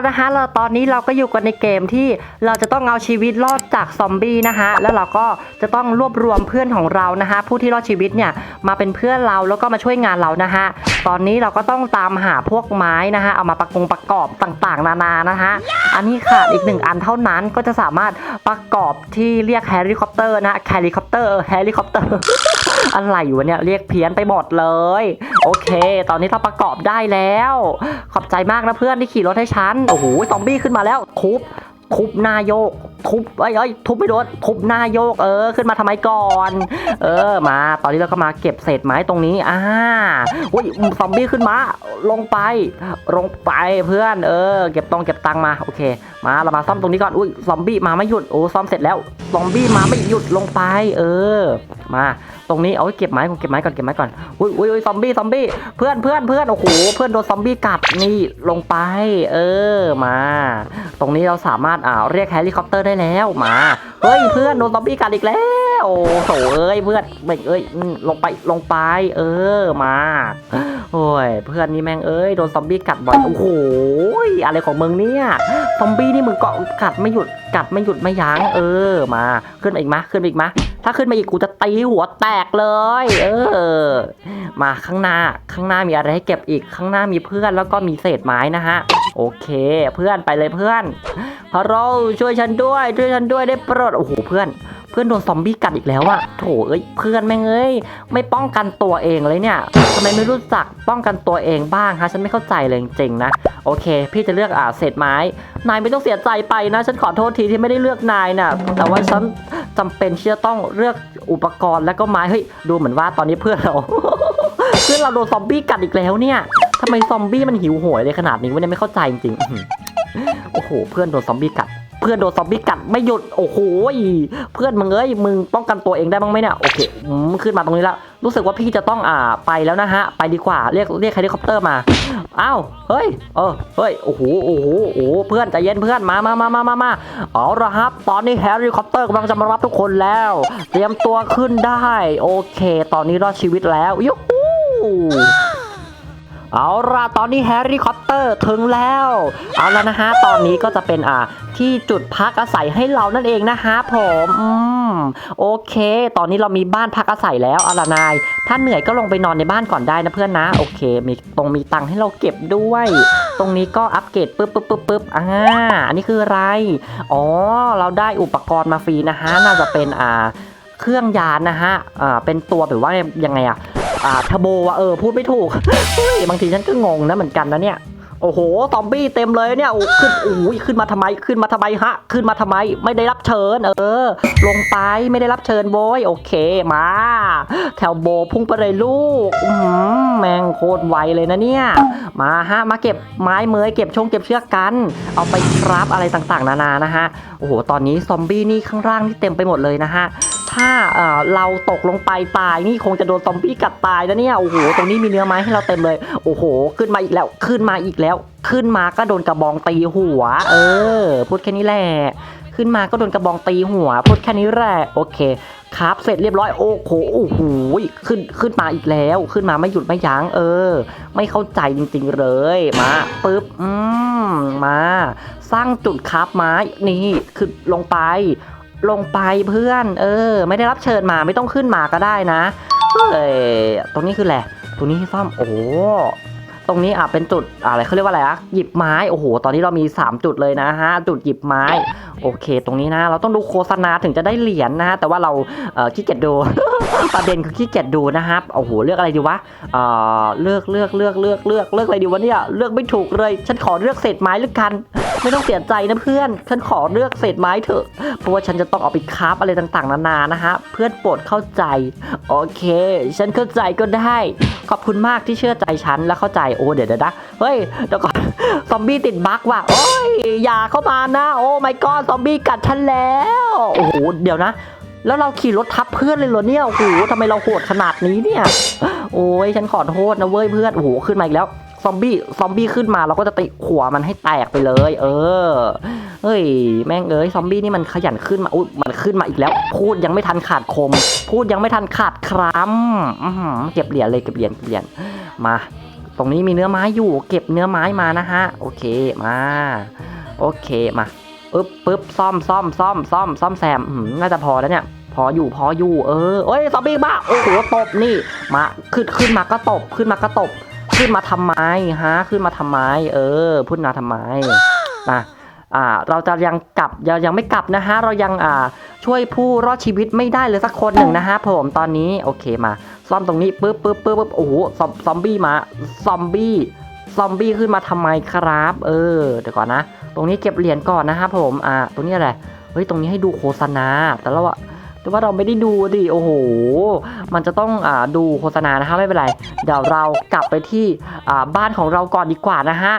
แล้วนะคะเราตอนนี้เราก็อยู่กันในเกมที่เราจะต้องเอาชีวิตรอดจากซอมบี้นะคะแล้วเราก็จะต้องรวบรวมเพื่อนของเรานะคะ ผู้ที่รอดชีวิตเนี่ยมาเป็นเพื่อนเราแล้วก็มาช่วยงานเรานะคะตอนนี้เราก็ต้องตามหาพวกไม้นะคะเอามาประกงประกอบต่างๆ นานานะคะอันนี้ขาดอีกหนึ่งอันเท่านั้นก็จะสามารถประกอบที่เรียกแฮร์รี่คอปเตอร์นะแฮร์รี่คอปเตอร์แฮร์รี่คอปเตอร์อะไรอยู่เนี่ยเรียกเพี้ยนไปหมดเลย โอเค ตอนนี้เราประกอบได้แล้ว ขอบใจมากนะเพื่อนที่ขี่รถให้ฉันโอ้โหซอมบี้ขึ้นมาแล้วทุบทุบหน้าโยก ทุบเอ้ยเอ้ยทุบไม่โดนทุบหน้าโยกเออ ขึ้นมาทำไมก่อน เออมา ตอนนี้เราก็มาเก็บเศษไม้ตรงนี้อ่าอุ้ยซอมบี้ขึ้นมา ลงไป ลงไปเพื่อน เออ เก็บตรงเก็บตังมาโอเค มาเรามาซ่อมตรงนี้ก่อนอุ้ยซอมบี้มาไม่หยุดโอ้ซ่อมเสร็จแล้วซอมบี้มาไม่หยุดลงไป เออ มา ตรงนี้เอาไว้เก็บไม้ก่อนเก็บไม้ก่อนเก็บไม้ก่อนอุ้ยอุ้ยอุ้ยซอมบี้ซอมบี้เพื่อนเพื่อนเพื่อนโอ้โหเพื่อนโดนซอมบี้กัดนี่ลงไป เออมา ตรงนี้เราสามารถอ่าเรียกเฮลิคอปเตอร์ได้แล้วมาเฮ้ยเพื่อนโดนซอมบี้กัดอีกแล้วโอ้โหเอ้ยเพื่อนเบ่งเอ้ยลงไปลงไป เออมา โอ้ยเพื่อนนี่แม่งเอ้ยโดนซอมบี้กัดบ่อยโอ้โหอะไรของมึงเนี่ยซอมบี้นี่มึงเกาะกัดไม่หยุดกัดไม่หยุดไม่ยั้งเออมาขึ้นมาอีกมะขึ้นมาอีกมะถ้าขึ้นมาอีกกูจะตีหัวแตกเลย เออ มาข้างหน้าข้างหน้ามีอะไรให้เก็บอีกข้างหน้ามีเพื่อนแล้วก็มีเศษไม้นะฮะโอเค เพื่อนไปเลยเพื่อนฮัลโหลช่วยฉันด้วยช่วยฉันด้วยได้โปรดโอ้โหเพื่อน เพื่อนโดนซอมบี้กัดอีกแล้วอะโถเอ้ยเพื่อนแม่งเอ้ยไม่ป้องกันตัวเองเลยเนี่ยทำไมไม่รู้จักป้องกันตัวเองบ้างฮะฉันไม่เข้าใจเลยจริงๆนะโอเค พี่จะเลือกอ่าเศษไม้ นายไม่ต้องเสียใจไปนะ ฉันขอโทษทีที่ไม่ได้เลือกนายนะแต่ว่าฉันจำเป็นที่จะต้องเลือกอุปกรณ์แล้วก็ไม้เฮ้ยดูเหมือนว่าตอนนี้เพื่อนเราเพื่อนเราโดนซอมบี้กัดอีกแล้วเนี่ยทำไมซอมบี้มันหิวโหยเลยขนาดนี้วะเนี่ยไม่เข้าใจจริงๆโอ้โห เพื่อนโดนซอมบี้กัด เพื่อนโดนซอมบี้กัดไม่หยุดโอ้โหเพื่อนมึงเอ้ยมึงป้องกันตัวเองได้บ้างไหมเนี่ยโอเคอืมขึ้นมาตรงนี้แล้วรู้สึกว่าพี่จะต้องอ่าไปแล้วนะฮะ ไปดีกว่าเรียกเรียกเฮลิคอปเตอร์มาอ้าวเฮ้ยเออเฮ้ยโอ้โหโอ้โหโอ้โหเพื่อนใจเย็นเพื่อนมามามามามามาเอาละครับ ตอนนี้เฮลิคอปเตอร์กำลังจะมารับทุกคนแล้ว เตรียมตัวขึ้นได้ โอเค ตอนนี้รอดชีวิตแล้วยูฮู เอาล่ะตอนนี้แฮร์รี่คอปเตอร์ถึงแล้ว เอาแล้วนะฮะ ตอนนี้ก็จะเป็นอ่าที่จุดพักอาศัยให้เรานั่นเองนะฮะผมอืมโอเค ตอนนี้เรามีบ้านพักอาศัยแล้วเอาล่ะนาย ถ้าเหนื่อยก็ลงไปนอนในบ้านก่อนได้นะเพื่อนนะ โอเค มีตรงมีตังค์ให้เราเก็บด้วย ตรงนี้ก็อัปเกรดปึ๊บปึ๊บปึ๊บปึ๊บอ่าอันนี้คืออะไร อ๋อ เราได้อุปกรณ์มาฟรีนะฮะ น่าจะเป็นอ่าเครื่องยานนะฮะ อ่า เป็นตัวแบบว่ายังไงอะ อ่าทโบอะเออพูดไม่ถูกเฮ้ยบางทีฉันก็งงนะเหมือนกันนะเนี่ยโอ้โหซอมบี้เต็มเลยเนี่ยขึ้นโอ้ยขึ้นมาทำไม ขึ้นมาทำไมฮะ ขึ้นมาทำไม ไม่ได้รับเชิญ เออ ลงไปไม่ได้รับเชิญโบยโอเคมา แถวโบพุ่งไปเลยลูกอืมแมงโคตรไวเลยนะเนี่ย มาฮะมาเก็บไม้เมยเก็บชงเก็บเชือกกัน เอาไปครับอะไรต่างๆ นานานะฮะโอ้โหตอนนี้ซอมบี้นี่ข้างล่างนี่เต็มไปหมดเลยนะฮะ ถ้าเอ่อเราตกลงไปตายนี่คงจะโดนซอมบี้กัดตายนะเนี่ยโอ้โหตรงนี้มีเนื้อไม้ให้เราเต็มเลยโอ้โห ขึ้นมาอีกแล้วขึ้นมาอีกแล้ว ขึ้นมาก็โดนกระบองตีหัว เออ พูดแค่นี้แหละขึ้นมาก็โดนกระบองตีหัว พูดแค่นี้แหละโอเคครับเสร็จเรียบร้อยโอ้โหโอ้โหขึ้นขึ้นมาอีกแล้ว ขึ้นมาไม่หยุดไม่ยั้งเออ ไม่เข้าใจจริงๆเลยมาปึ๊บอืมมา สร้างจุดครับไม้นี่คือลงไป ลงไปเพื่อน เออ ไม่ได้รับเชิญมาไม่ต้องขึ้นมาก็ได้นะเอ้ย ตรงนี้คือแหละไรตรงนี้ที่ซ่อม โอ้ ตรงนี้อะเป็นจุดอะไรเขาเรียกว่าอะไรอะหยิบไม้โอ้โหตอนนี้เรามี 3 จุดเลยนะฮะจุดหยิบไม้โอเค ตรงนี้นะ เราต้องดูโฆษณาถึงจะได้เหรียญนะฮะแต่ว่าเราเขี้เกียจดูประเด็นคือขี้เกียจดูนะครับโอ้โหเลือกอะไรดีวะเออเลือกเลือกเลือกเลือกเลือกเลือกอะไรดีวะเนี่ยเลือกไม่ถูกเลย ฉันขอเลือกเศษไม้แล้วกันไม่ต้องเสียใจนะเพื่อน ฉันขอเลือกเศษไม้เถอะ เพราะว่าฉันจะต้องเอาไปคราฟอะไรต่างๆ นานานะฮะ เพื่อนโปรดเข้าใจ โอเค ฉันเข้าใจก็ได้ ขอบคุณมากที่เชื่อใจฉันและเข้าใจโอ้เดี๋ยวเดี๋ยวนะเฮ้ยเดี๋ยวก่อนซอมบี้ติดบั๊กว่ะโอ้ยอย่าเข้ามานะโอ้ไม่ก็ซอมบี้กัดฉันแล้วโอ้โหเดี๋ยวนะแล้วเราขี่รถทับเพื่อนเลยเหรอเนี่ยโอ้โหทำไมเราโหดขนาดนี้เนี่ย โอ้ยฉันขอโทษนะเว้ยเพื่อนโอ้โหขึ้นมาอีกแล้ว ซอมบี้ซอมบี้ขึ้นมาเราก็จะติขัวมันให้แตกไปเลย เออเฮ้ยแม่งเอ้ยซอมบี้นี่มันขยันขึ้นมาอุ้ยมันขึ้นมาอีกแล้ว พูดยังไม่ทันขาดคม พูดยังไม่ทันขาดคำอื้อหือเก็บเหรียญเลยเก็บเหรียญเก็บเหรียญมา ตรงนี้มีเนื้อไม้อยู่ เก็บเนื้อไม้มานะฮะ โอเคมาโอเคมาปึ๊บปึ๊บซ่อมซ่อมซ่อมซ่อมซ่อมแซมอืมน่าจะพอแล้วเนี่ยพออยู่พออยู่เออเอ้ยซอมบี้บ้าโอ้โหตบนี่ มาขึ้นขึ้นมาก็ตบขึ้นมาก็ตบ ขึ้นมาทำไมฮะขึ้นมาทำไม เออพูดมาทำไมอะอ่าเราจะยังกลับยังยังไม่กลับนะฮะเรายังอ่าช่วยผู้รอดชีวิตไม่ได้เลยสักคนหนึ่งนะฮะผมตอนนี้โอเคมา ซ่อมตรงนี้ปึ๊บปึ๊บปึ๊บปึ๊บโอ้โหซอมซอมบี้มาซอมบี้ซอมบี้ขึ้นมาทำไมครับ เออเดี๋ยวก่อนนะ ตรงนี้เก็บเหรียญก่อนนะครับผมอ่าตรงนี้อะไรเฮ้ยตรงนี้ให้ดูโฆษณาแต่เราอะ แต่ว่าเราไม่ได้ดูดิโอ้โห มันจะต้องอดูโฆษณานะฮะไม่เป็นไร เดี๋ยวเรากลับไปที่บ้านของเราก่อนดีกว่านะฮะ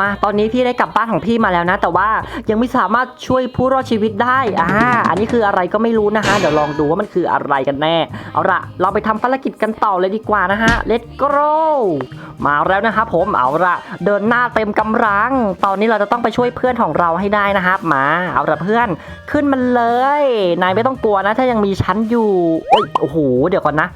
มาตอนนี้พี่ได้กลับบ้านของพี่มาแล้วนะ แต่ว่ายังไม่สามารถช่วยผู้รอดชีวิตได้อ่าอันนี้คืออะไรก็ไม่รู้นะฮะเดี๋ยวลองดูว่ามันคืออะไรกันแน่ เอาละเราไปทำภารกิจกันต่อเลยดีกว่านะฮะ let's go มาแล้วนะครับผมเอาละเดินหน้าเต็มกำลัง ตอนนี้เราจะต้องไปช่วยเพื่อนของเราให้ได้นะครับมา เอาละเพื่อนขึ้นมันเลย นายไม่ต้องกลัวนะ ถ้ายังมีชั้นอยู่โอ้ยโอ้โหเดี๋ยวก่อนนะ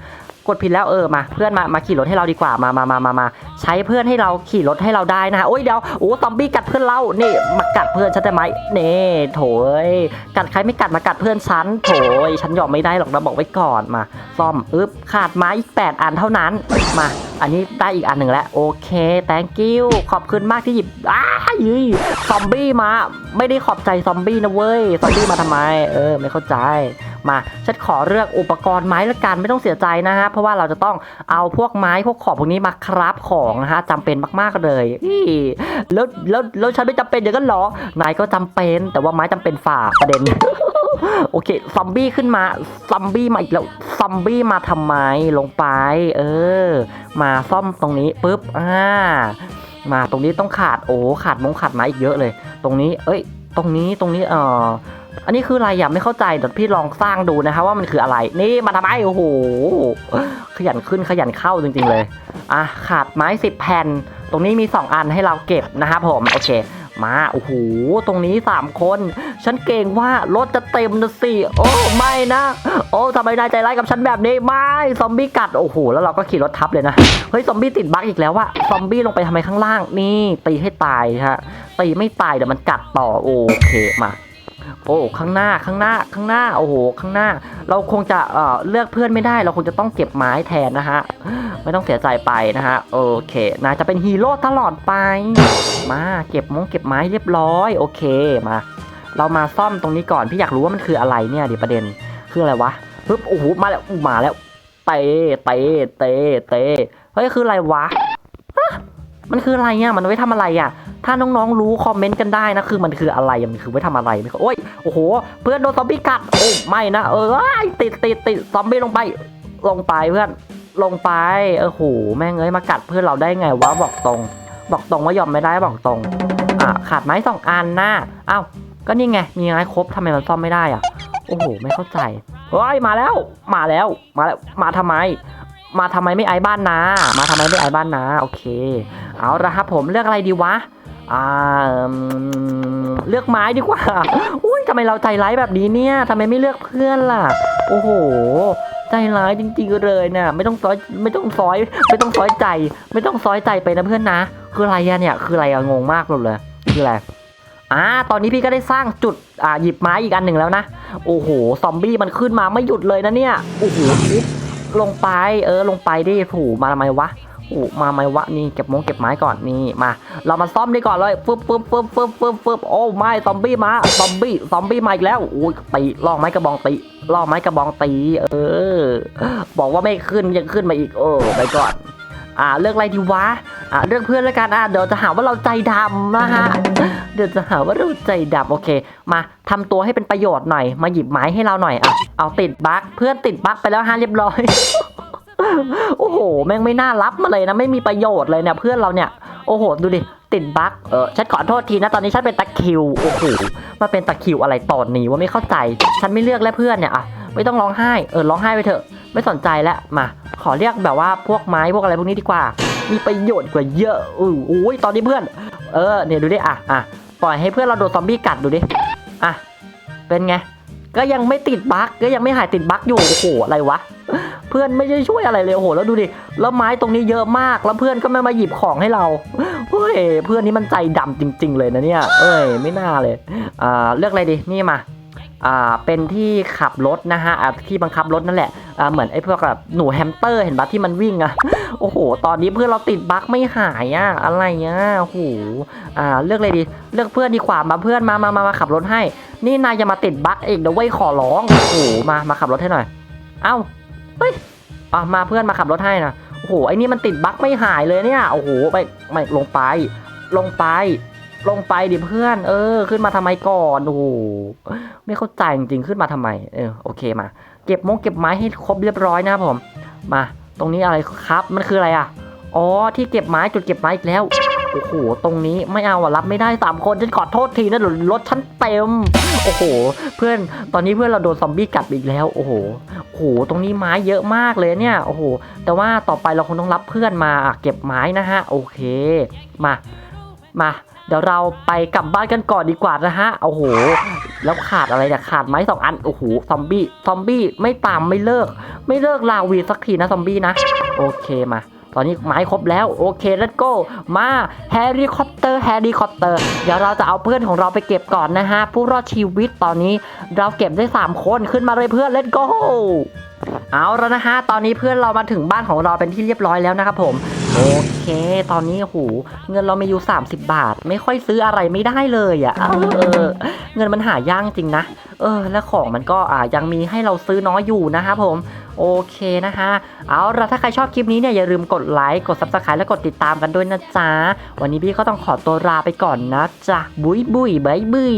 กดผิดแล้วเออมา เพื่อนมามาขี่รถให้เราดีกว่ามามามามามาใช้เพื่อนให้เราขี่รถให้เราได้นะฮะโอ้ยเดี๋ยวโอ้ซอมบี้กัดเพื่อนเรานี่มากัดเพื่อนฉันได้ไหมนี่โถยกัดใครไม่กัดมากัดเพื่อนฉันโถยฉันยอมไม่ได้หรอกนะบอกไว้ก่อนมา ซ่อมอึ๊บขาดไม้อีก 8 อันเท่านั้นมา อันนี้ได้อีกอันหนึ่งแล้วโอเค thank you ขอบคุณมากที่หยิบอ้ายุยซอมบี้มา ไม่ได้ขอบใจซอมบี้นะเว้ยซอมบี้มาทำไม เออ ไม่เข้าใจ มาฉันขอเลือกอุปกรณ์ไม้ละกันไม่ต้องเสียใจนะฮะเพราะว่าเราจะต้องเอาพวกไม้พวกขอบพวกนี้มาคราฟของนะฮะจำเป็นมากๆเลยอีแล้วแล้วแล้วฉันไม่จำเป็นอย่างนั้นเหรอนายก็จำเป็นแต่ว่าไม้จำเป็นฝ่าประเด็นโอเคซอมบี้ขึ้นมาซอมบี้มาอีกแล้วซอมบี้มาทำไมลงไป เออ มาซ่อมตรงนี้ปุ๊บอ่ามาตรงนี้ต้องขาดโอ้ขาดมงขาดไม้อีกเยอะเลย ตรงนี้ เอ้ย ตรงนี้ตรงนี้เออ อันนี้คืออะไรอย่าไม่เข้าใจเดี๋ยวพี่ลองสร้างดูนะคะว่ามันคืออะไร นี่มาทำไมโอ้โหขยันขึ้นขยันเข้าจริง ๆ เลยอะขาดไม้สิบแผ่น ตรงนี้มี 2 อันให้เราเก็บนะครับผมโอเค มาโอ้โหตรงนี้ 3 คน ฉันเก่งว่ารถจะเต็มนะสิโอ้ไม่นะโอ้ทำไมนายใจร้ายกับฉันแบบนี้ไม่ซอมบี้กัดโอ้โหแล้วเราก็ขี่รถทับเลยนะเฮ้ยซอมบี้ติดบั๊กอีกแล้วว่าซอมบี้ลงไปทำไมข้างล่างนี่ตีให้ตายฮะตีไม่ตายเดี๋ยวมันกัดต่อโอเคมา โอ้ข้างหน้าข้างหน้าข้างหน้าโอ้โหข้างหน้า เราคงจะเอ่อเลือกเพื่อนไม่ได้ เราคงจะต้องเก็บไม้แทนนะฮะไม่ต้องเสียใจไปนะฮะโอเคนายจะเป็นฮีโร่ตลอดไปมาเก็บมงเก็บไม้เรียบร้อย โอเคมา เรามาซ่อมตรงนี้ก่อนพี่อยากรู้ว่ามันคืออะไรเนี่ยดี๋ยวประเด็นคืออะไรวะปึ๊บโอ้โหมาแล้วมาแล้วเตะเตะเตะเตะเฮ้ยคืออะไรวะมันคืออะไรอะมันไว้ทำอะไรอะ ถ้าน้องๆรู้คอมเมนต์กันได้นะคือมันคืออะไรมันคือไว้ทำอะไรไม่เข้าโอ้ยโอ้โห เพื่อนโดนซอมบี้กัดโอ้ไม่นะเออเอ้ยติดติดติดซอมบี้ลงไปลงไปเพื่อนลงไปเออโหแม่งเอ้ยมากัดเพื่อนเราได้ไงวะบอกตรง บอกตรงว่ายอมไม่ได้บอกตรงอะขาดไม้สองอันนะอ้าวก็นี่ไงมีไม้ครบทำไมมันซ่อมไม่ได้อะโอ้โหไม่เข้าใจเฮ้ยมาแล้วมาแล้วมาแล้วมาทำไม มาทำไมไม่ไอ้บ้านนา มาทำไมไม่ไอ้บ้านนาโอเค เอาละครับผมเลือกอะไรดีวะ อ่าเลือกไม้ดีกว่า อุ้ยทำไมเราใจร้ายแบบนี้เนี่ยทำไมไม่เลือกเพื่อนล่ะ โอ้โห ใจร้ายจริงๆเลยเนี่ยไม่ต้องซอยไม่ต้องซอย ไม่ต้องซอยใจ ไม่ต้องซอยใจไปนะเพื่อนนะ คืออะไรอะเนี่ย คืออะไรอะงงมากเลย คืออะไรอ่าตอนนี้พี่ก็ได้สร้างจุดอ่าหยิบไม้อีกอันหนึ่งแล้วนะ โอ้โห ซอมบี้มันขึ้นมาไม่หยุดเลยนะเนี่ย โอ้โหลงไป เออ ลงไปดิผูมาทำไมวะ อ้มาทำไมวะนี่เก็บมงเก็บไม้ก่อนนี่มา เรามาซ่อมดีก่อนเลยฟึบฟึบฟึบฟึบฟึบฟึบโอ้ไม่ซอมบี้มาซอมบี้ซอมบี้มาอีกแล้วโอ้ยตีล่อไม้กระบองตีล่อไม้กระบองตี เออ บอกว่าไม่ขึ้นยังขึ้นมาอีกเออไปก่อนอ่าเลือกอะไรดีวะอ่าเลือกเพื่อนแล้วกันอ่าเดี๋ยวจะหาว่าเราใจดำนะฮะเดี๋ยวจะหาว่าเราใจดำโอเค มาทำตัวให้เป็นประโยชน์หน่อยมาหยิบไม้ให้เราหน่อยอะเอาติดบั๊กเพื่อนติดบั๊กไปแล้วฮะเรียบร้อย โอ้โห แม่งไม่น่ารับมาเลยนะ ไม่มีประโยชน์เลยเนี่ยเพื่อนเราเนี่ย โอ้โห ดูดิ ติดบั๊กเออ ฉันขอโทษทีนะ ตอนนี้ฉันเป็นตะคิว โอ้โห มาเป็นตะคิวอะไรตอนนี้ว่าไม่เข้าใจ ฉันไม่เลือกแล้วเพื่อนเนี่ยอะ ไม่ต้องร้องไห้ เออ ร้องไห้ไปเถอะ ไม่สนใจแล้ว มา ขอเรียกแบบว่าพวกไม้พวกอะไรพวกนี้ดีกว่า มีประโยชน์กว่าเยอะอือโอ้ยตอนนี้เพื่อน เออ เนี่ยดูดิ อะ อะ ปล่อยให้เพื่อนเราโดนซอมบี้กัดดูดิ อะ เป็นไง ก็ยังไม่ติดบั๊กก็ยังไม่หายติดบั๊กอยู่ โอ้โห อะไรวะ เพื่อนไม่ได้ช่วยอะไรเลย โอ้โห แล้วดูดิ แล้วไม้ตรงนี้เยอะมาก แล้วเพื่อนก็ไม่มาหยิบของให้เรา เฮ้ย เพื่อนนี้มันใจดำจริง ๆ เลยนะเนี่ย เอ้ย ไม่น่าเลย อ่า เลือกอะไรดี นี่มา เป็นที่ขับรถนะฮะที่บังคับรถนั่นแหละเหมือนไอ้พวกแบบหนูแฮมสเตอร์เห็นปะที่มันวิ่งอะโอ้โห ตอนนี้เพื่อนเราติดบั๊กไม่หายอะอะไรเงี้ยโอ้โหอ่าเลือกเลยดีเลือกเพื่อนดีกว่ามาเพื่อนมามามามาขับรถให้ นี่นายจะมาติดบั๊กเองเดี๋ยวเว้ขอร้องโอ้โหมามาขับรถให้หน่อย เอ้าเฮ้ยอะมาเพื่อนมาขับรถให้นะโอ้โหไอ้นี่มันติดบั๊กไม่หายเลยเนี่ยโอ้โหไปไม่ลงไป ลงไป ลงไปดิเพื่อน เออ ขึ้นมาทำไมก่อนโอ้โหไม่เข้าใจจริงๆขึ้นมาทำไม เออโอเคมา เก็บมงเก็บไม้ให้ครบเรียบร้อยนะผม มา ตรงนี้อะไรครับมันคืออะไรอะอ๋อที่เก็บไม้จุดเก็บไม้อีกแล้วโอ้โห ตรงนี้ไม่เอาอะรับไม่ได้สามคนฉันขอโทษทีนะรถฉันเต็ม โอ้โห เพื่อน ตอนนี้เพื่อนเราโดนซอมบี้กัดอีกแล้ว โอ้โห โอ้โห ตรงนี้ไม้เยอะมากเลยเนี่ย โอ้โห แต่ว่าต่อไปเราคงต้องรับเพื่อนมาเก็บไม้นะฮะ โอเค มา มา เดี๋ยวเราไปกลับบ้านกันก่อนดีกว่านะฮะโอ้โห แล้วขาดอะไรเนี่ยขาดไม้สองอัน โอ้โห ซอมบี้ ซอมบี้ไม่ตามไม่เลิก ไม่เลิกลาวีสักทีนะซอมบี้นะ โอเคมา ตอนนี้ไม้ครบแล้ว โอเค let's go มาแฮร์รี่คอปเตอร์แฮร์รี่คอปเตอร์ เดี๋ยวเราจะเอาเพื่อนของเราไปเก็บก่อนนะฮะ ผู้รอดชีวิตตอนนี้เราเก็บได้ 3 คนขึ้นมาเลยเพื่อน let's go เอาแล้วนะฮะตอนนี้เพื่อนเรามาถึงบ้านของเราเป็นที่เรียบร้อยแล้วนะครับผมโอเค ตอนนี้โอ้โหเงินเรามีอยู่ 30 บาท ไม่ค่อยซื้ออะไรไม่ได้เลยอะ่ะเออเงินมันหายากจริงนะเออ และของมันก็อ่ายังมีให้เราซื้อน้อยอยู่นะครับผมโอเคนะคะเอาละถ้าใครชอบคลิปนี้เนี่ยอย่าลืมกดไลค์กด subscribe และกดติดตามกันด้วยนะจ๊ะ วันนี้พี่ก็ต้องขอตัวลาไปก่อนนะจ๊ะบุยบุยบายบุย